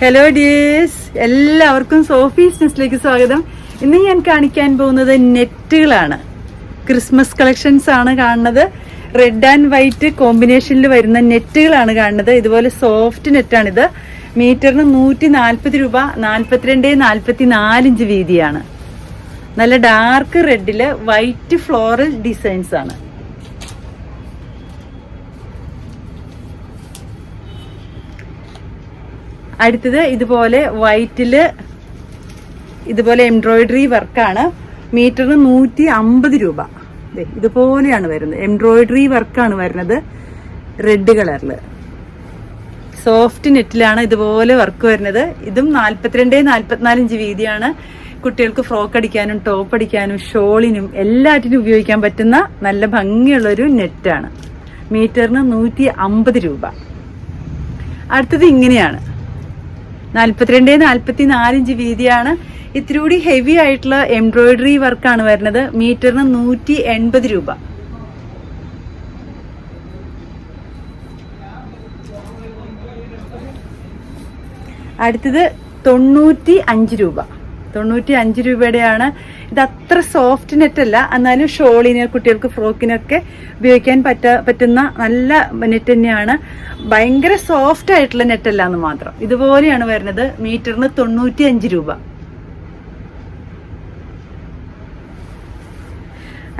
Hello dears എല്ലാവർക്കും സോഫീസ് നെസ്റ്റിലേക്ക് സ്വാഗതം. ഇന്ന് ഞാൻ കാണിക്കാൻ പോകുന്നത് നെറ്റുകളാണ്. ക്രിസ്മസ് കളക്ഷൻസ് ആണ് കാണുന്നത്. റെഡ് ആൻഡ് വൈറ്റ് കോമ്പിനേഷനിൽ വരുന്ന നെറ്റുകളാണ് കാണുന്നത്. ഇതുപോലെ സോഫ്റ്റ് നെറ്റാണിത്. മീറ്ററിന് നൂറ്റി നാൽപ്പത് രൂപ നാൽപ്പത്തിരണ്ട് നാൽപ്പത്തി നാലിഞ്ച് വീതിയാണ്. നല്ല ഡാർക്ക് റെഡിൽ വൈറ്റ് ഫ്ലോറൽ ഡിസൈൻസ് ആണ്. അടുത്തത് ഇതുപോലെ വൈറ്റിൽ ഇതുപോലെ എംബ്രോയിഡറി വർക്കാണ്. മീറ്ററിന് നൂറ്റി അമ്പത് രൂപ ഇതുപോലെയാണ് വരുന്നത്. എംബ്രോയിഡറി വർക്കാണ് വരുന്നത് റെഡ് കളറിൽ. സോഫ്റ്റ് നെറ്റിലാണ് ഇതുപോലെ വർക്ക് വരുന്നത്. ഇതും നാല്പത്തിരണ്ട് നാല്പത്തിനാല് ഇഞ്ച് വീതിയാണ്. കുട്ടികൾക്ക് ഫ്രോക്ക് അടിക്കാനും ടോപ്പ് അടിക്കാനും ഷോളിനും എല്ലാറ്റിനും ഉപയോഗിക്കാൻ പറ്റുന്ന നല്ല ഭംഗിയുള്ളൊരു നെറ്റാണ്. മീറ്ററിന് നൂറ്റി അമ്പത് രൂപ. അടുത്തത് ഇങ്ങനെയാണ്. നാല്പത്തിരണ്ട് നാൽപ്പത്തി നാലിഞ്ച് വീതിയാണ്. ഇത്തിരി കൂടി ഹെവി ആയിട്ടുള്ള എംബ്രോയിഡറി വർക്കാണ് വരുന്നത്. മീറ്ററിന് നൂറ്റി എൺപത് രൂപ. അടുത്തത് തൊണ്ണൂറ്റി അഞ്ച് രൂപ. തൊണ്ണൂറ്റി അഞ്ച് രൂപയുടെയാണ്. ഇത് അത്ര സോഫ്റ്റ് നെറ്റ് അല്ല. എന്നാലും ഷോളിന് കുട്ടികൾക്ക് ഫ്രോക്കിനൊക്കെ ഉപയോഗിക്കാൻ പറ്റ പറ്റുന്ന നല്ല നെറ്റ് തന്നെയാണ്. ഭയങ്കര സോഫ്റ്റ് ആയിട്ടുള്ള നെറ്റ് അല്ല എന്ന് മാത്രം. ഇതുപോലെയാണ് വരുന്നത്. മീറ്ററിന് തൊണ്ണൂറ്റി അഞ്ച് രൂപ.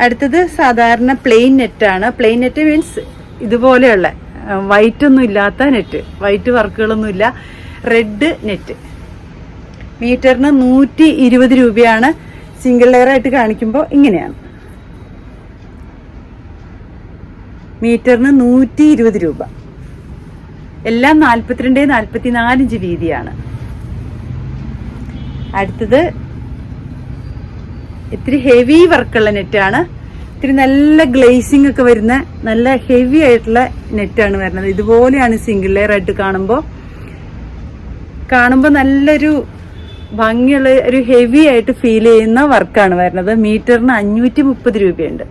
അടുത്തത് സാധാരണ പ്ലെയിൻ നെറ്റാണ് പ്ലെയിൻ നെറ്റ് മീൻസ് ഇതുപോലെയുള്ള വൈറ്റ് ഒന്നും ഇല്ലാത്ത നെറ്റ് വൈറ്റ് വർക്കുകളൊന്നുമില്ല റെഡ് നെറ്റ് മീറ്ററിന് നൂറ്റി ഇരുപത് രൂപയാണ് സിംഗിൾ ലെയർ ആയിട്ട് കാണിക്കുമ്പോൾ ഇങ്ങനെയാണ്. മീറ്ററിന് നൂറ്റി ഇരുപത് രൂപ. എല്ലാം നാൽപ്പത്തിരണ്ട് നാൽപ്പത്തി ഇഞ്ച് വീതിയാണ്. അടുത്തത് ഇത്തിരി ഹെവി വർക്കുള്ള നെറ്റാണ് ഇത്തിരി നല്ല ഗ്ലേസിംഗ് ഒക്കെ വരുന്ന നല്ല ഹെവി ആയിട്ടുള്ള നെറ്റാണ് വരുന്നത്. ഇതുപോലെയാണ് സിംഗിൾ ലെയർ ആയിട്ട് കാണുമ്പോൾ കാണുമ്പോൾ നല്ലൊരു ഭംഗിയുള്ള ഒരു ഹെവി ആയിട്ട് ഫീൽ ചെയ്യുന്ന വർക്കാണ് വരുന്നത്. മീറ്ററിന് അഞ്ഞൂറ്റി മുപ്പത് രൂപയുണ്ട്.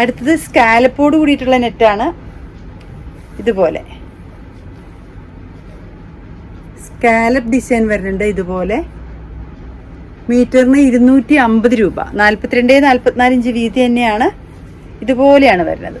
അടുത്തത് സ്കാലപ്പോട് കൂടിയിട്ടുള്ള നെറ്റാണ് ഇതുപോലെ. സ്കാലപ്പ് ഡിസൈൻ വരുന്നുണ്ട് ഇതുപോലെ. മീറ്ററിന് ഇരുന്നൂറ്റി അമ്പത് രൂപ. നാൽപ്പത്തിരണ്ട് നാൽപ്പത്തിനാല് ഇഞ്ച് വീതി തന്നെയാണ്. ഇതുപോലെയാണ് വരുന്നത്.